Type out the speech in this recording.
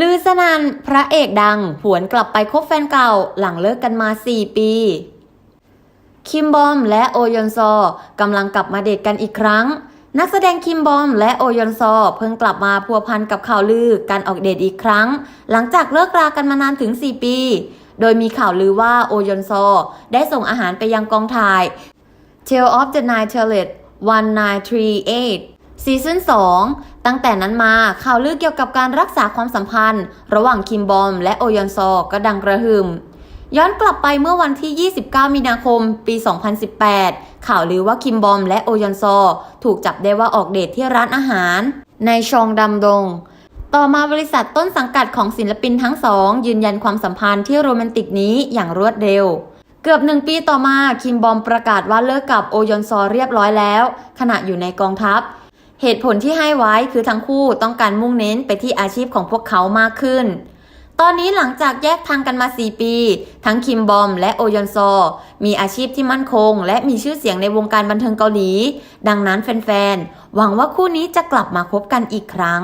ลือสนันพระเอกดังหวนกลับไปคบแฟนเก่าหลังเลิกกันมา 4 ปี คิมบอมและโอยอนซอกำลังกลับมาเดทกันอีกครั้ง นักแสดงคิมบอมและโอยอนซอเพิ่งกลับมาพัวพันกับข่าวลือการออกเดทอีกครั้ง หลังจากเลิกรากันมานานถึง 4 ปี โดยมีข่าวลือว่าโอยอนซอได้ส่งอาหารไปยังกองถ่าย Tale of the Nine Tailed 1938 ซีซั่น2 ตั้งแต่นั้นมาข่าวลือเกี่ยวกับการรักษาความสัมพันธ์ ระหว่างคิมบอม และโอยอนซอก็ดังกระหึ่มย้อนกลับไปเมื่อวันที่ 29 มีนาคม ปี 2018 ข่าวลือว่าคิมบอม และโอยอนซอ ถูกจับได้ว่าออกเดทที่ร้านอาหาร ในชองดำดง ต่อมาบริษัทต้นสังกัดของศิลปินทั้งสอง ยืนยันความสัมพันธ์ที่โรแมนติกนี้อย่างรวดเร็วเกือบหนึ่งปีต่อมาคิมบอมประกาศว่าเลิกกับโอยอนซอเรียบร้อยแล้ว ขณะอยู่ในกองทัพ เหตุผลที่ให้ไว้คือทั้งคู่ต้องการมุ่งเน้นไปที่อาชีพของพวกเขามากขึ้น ตอนนี้หลังจากแยกทางกันมา 4 ปี ทั้งคิมบอมและโอยอนซอ มีอาชีพที่มั่นคง และมีชื่อเสียงในวงการบันเทิงเกาหลี ดังนั้นแฟนๆ หวังว่าคู่นี้จะกลับมาคบกันอีกครั้ง